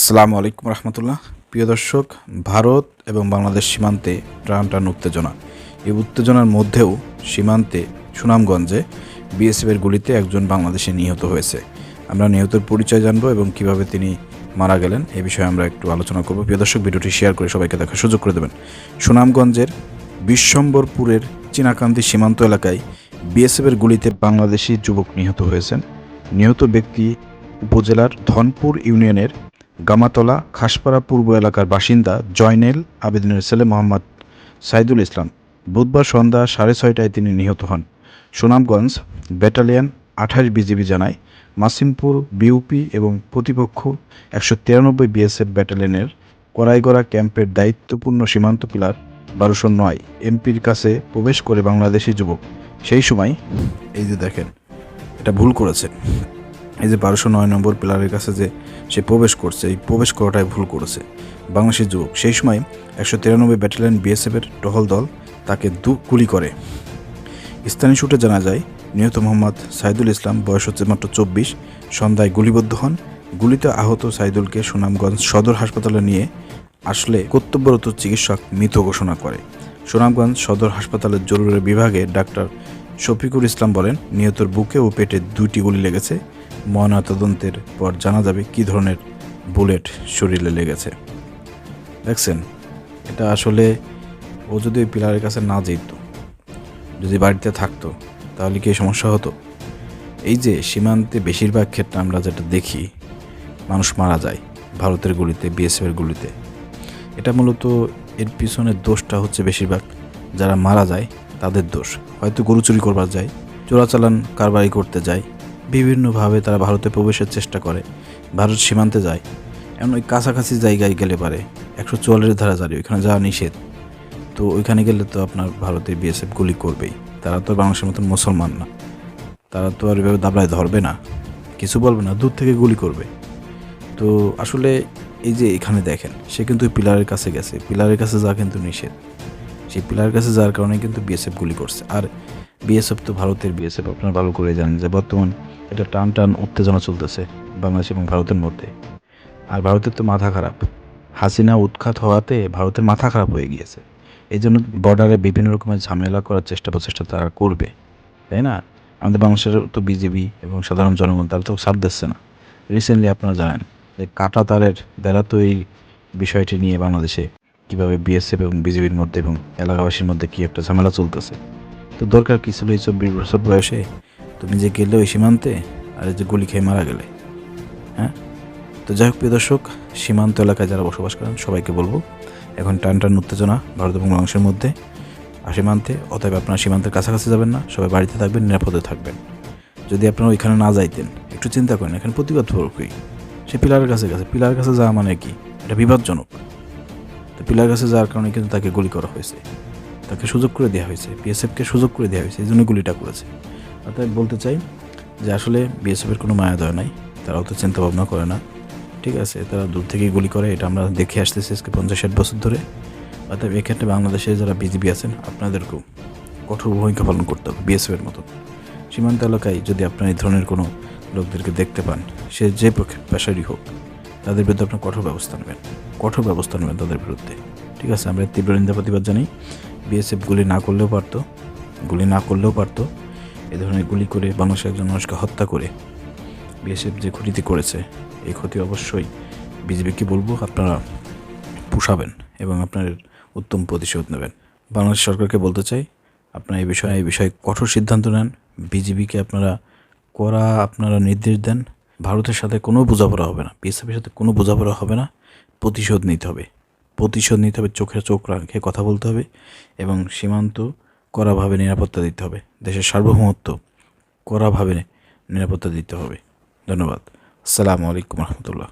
আসসালামু আলাইকুম রহমতুল্লাহ। প্রিয় দর্শক, ভারত এবং বাংলাদেশ সীমান্তে টান টান উত্তেজনা। এই উত্তেজনার মধ্যেও সীমান্তে সুনামগঞ্জে বিএসএফের গুলিতে একজন বাংলাদেশে নিহত হয়েছে। আমরা নিহতের পরিচয় জানব এবং কীভাবে তিনি মারা গেলেন এ বিষয়ে আমরা একটু আলোচনা করব। প্রিয় দর্শক, ভিডিওটি শেয়ার করে সবাইকে দেখার সুযোগ করে দেবেন। সুনামগঞ্জের বিশ্বম্বরপুরের চীনাকান্দি সীমান্ত এলাকায় বিএসএফের গুলিতে বাংলাদেশি যুবক নিহত হয়েছেন। নিহত ব্যক্তি উপজেলার ধনপুর ইউনিয়নের গামাতলা, খাসপাড়া পূর্ব এলাকার বাসিন্দা জয়নেল আবেদিনের ছেলে মোহাম্মদ সাইদুল ইসলাম। বুধবার সন্ধ্যা সাড়ে ছয়টায় তিনি নিহত হন। সুনামগঞ্জ ব্যাটালিয়ন আঠাশ বিজিবি জানায়, মাসিমপুর, বিউপি এবং প্রতিপক্ষ একশো তিরানব্বই বিএসএফ ব্যাটালিয়নের করাইগড়া ক্যাম্পের দায়িত্বপূর্ণ সীমান্ত পিলার বারোশো নয় এমপির কাছে প্রবেশ করে বাংলাদেশি যুবক। সেই সময়, এই যে দেখেন, এটা ভুল করেছে এই যে বারোশো নয় নম্বর প্লেয়ারের কাছে যে সে প্রবেশ করছে, এই প্রবেশ করাটাই ভুল করেছে। বাংলাদেশের যুবক, সেই সময় একশো তিরানব্বই ব্যাটালিয়ন বিএসএফের টহল দল তাকে দু গুলি করে। স্থানীয় সূত্রে জানা যায়, নিহত মোহাম্মদ সাইদুল ইসলাম বয়স হচ্ছে মাত্র চব্বিশ, সন্ধ্যায় গুলিবদ্ধ হন। গুলিতে আহত সাইদুলকে সুনামগঞ্জ সদর হাসপাতালে নিয়ে আসলে কর্তব্যরত চিকিৎসক মৃত ঘোষণা করে। সুনামগঞ্জ সদর হাসপাতালের জরুরি বিভাগে ডাক্তার শফিকুল ইসলাম বলেন, নিহতর বুকে ও পেটে দুইটি গুলি লেগেছে। ময়নাতদন্তের পর জানা যাবে কী ধরনের বুলেট শরীরে লেগেছে। দেখছেন, এটা আসলে ও যদি ওই পিলারের কাছে না যেত, যদি বাড়িতে থাকতো, তাহলে কি সমস্যা হতো? এই যে সীমান্তে বেশিরভাগ ক্ষেত্রে আমরা যেটা দেখি, মানুষ মারা যায় ভারতের গুলিতে বিএসএফের গুলিতে। এটা মূলত এর পিছনের দোষটা হচ্ছে বেশিরভাগ যারা মারা যায়, তাদের দোষ। হয়তো গরু চুরি করবার যায়, চোরাচালান কারবারি করতে যায় বিভিন্নভাবে তারা ভারতে প্রবেশের চেষ্টা করে। ভারত সীমান্তে যায়। এমন ওই কাছাকাছি জায়গায় গেলে পারে। একশো চুয়াল্লিশ ধারা জারি, ওইখানে যাওয়া নিষেধ। তো ওইখানে গেলে তো আপনার ভারতে বিএসএফ গুলি করবেই। তারা তো বাংলাদেশের মতন মুসলমান না। তারা তো আর এভাবে দাবলায় ধরবে না। কিছু বলবে না, দূর থেকে গুলি করবে। তো আসলে এই যে এখানে দেখেন, সে কিন্তু পিলারের কাছে গেছে। পিলারের কাছে যাওয়া কিন্তু নিষেধ। সেই পিলারের কাছে যাওয়ার কারণে কিন্তু বিএসএফ গুলি করছে। আর বিএসএফ তো ভারতের বিএসএফ আপনারা ভালো করে জানেন যে বর্তমান এটা টান টান উত্তেজনা চলতেছে বাংলাদেশ এবং ভারতের মধ্যে। আর ভারতের তো মাথা খারাপ। হাসিনা উৎখাত হওয়াতে ভারতের মাথা খারাপ হয়ে গিয়েছে। এই জন্য বর্ডারে বিভিন্ন রকমের ঝামেলা করার চেষ্টা প্রচেষ্টা তারা করবে। তাই না? আমাদের বাংলাদেশের তো বিজেপি এবং সাধারণ জনগণ, তারা তো সাথ দিচ্ছে না। রিসেন্টলি আপনারা জানেন যে কাটা তারের বেলা তো এই বিষয়টি নিয়ে বাংলাদেশে কীভাবে বিএসএফ এবং বিজেপির মধ্যে এবং এলাকাবাসীর মধ্যে কী একটা ঝামেলা চলতেছে। তো দরকার কী ছিল এই চব্বিশ বছর বয়সে? তুমি যে গেলে ওই সীমান্তে, আর যে গুলি খেয়ে মারা গেলে। হ্যাঁ? তো যাই হোক, প্রিয় দর্শক, সীমান্ত এলাকায় যারা বসবাস করেন, সবাইকে বলব, এখন টান টান উত্তেজনা ভারত এবং বাংলাদেশের মধ্যে। আর সীমান্তে, অতএব আপনারা সীমান্তের কাছাকাছি যাবেন না, সবাই বাড়িতে থাকবেন, নিরাপদে থাকবেন। যদি আপনারা ওইখানে না যাইতেন, একটু চিন্তা করেন, এখানে প্রতিবাদ করবই সে পিলারের কাছে গেছে। পিলারের কাছে যাওয়া মানে কি? এটা বিপজ্জনক। তো পিলার কাছে যাওয়ার কারণে কিন্তু তাকে গুলি করা হয়েছে। তাকে সুযোগ করে দেওয়া হয়েছে, বিএসএফকে সুযোগ করে দেওয়া হয়েছে, এই জন্য গুলিটা করেছে। অর্থাৎ বলতে চাই যে আসলে বিএসএফের কোনো মায়া দয়া নাই, তারাও তো চিন্তা ভাবনা করে না। ঠিক আছে, তারা দূর থেকেই গুলি করে, এটা আমরা দেখে আসতেছি আজকে পঞ্চাশ ষাট বছর ধরে। অর্থাৎ এক্ষেত্রে বাংলাদেশে যারা বিজিবি আছেন, আপনাদেরকেও কঠোর ভূমিকা পালন করতে হবে বিএসএফের মতো। সীমান্ত এলাকায় যদি আপনার এই ধরনের কোনো লোকদেরকে দেখতে পান, সে যে পেশারই হোক, তাদের বিরুদ্ধে আপনার কঠোর ব্যবস্থা নেবেন। কঠোর ব্যবস্থা নেবেন তাদের বিরুদ্ধে। ঠিক আছে, আমরা তীব্র নিন্দা প্রতিবাদ জানি বিএসএফ গুলি না করলেও পারতো, গুলি না করলেও পারতো। এ ধরনের গুলি করে বাংলাদেশের একজন মানুষকে হত্যা করে বিএসএফ যে ক্ষতিটি করেছে, এই ক্ষতি অবশ্যই বিজেপিকে বলব আপনারা পুষাবেন এবং আপনার উত্তম প্রতিশোধ নেবেন। বাংলাদেশ সরকারকে বলতে চাই, আপনারা এই বিষয়ে এই বিষয়ে কঠোর সিদ্ধান্ত নেন। বিজেপিকে আপনারা করা আপনারা নির্দেশ দেন। ভারতের সাথে কোনো বোঝাপড়া হবে না বিএসএফের সাথে কোনো বোঝাপড়া হবে না। প্রতিশোধ নিতে হবে। প্রতিশোধ নিতে হবে, চোখে চোখ রাখে, কথা বলতে হবে এবং সীমান্ত কড়াভাবে নিরাপত্তা দিতে হবে। দেশের সার্বভৌমত্ব কড়াভাবে নিরাপত্তা দিতে হবে। ধন্যবাদ। আসসালামু আলাইকুম রহমতুল্লাহ।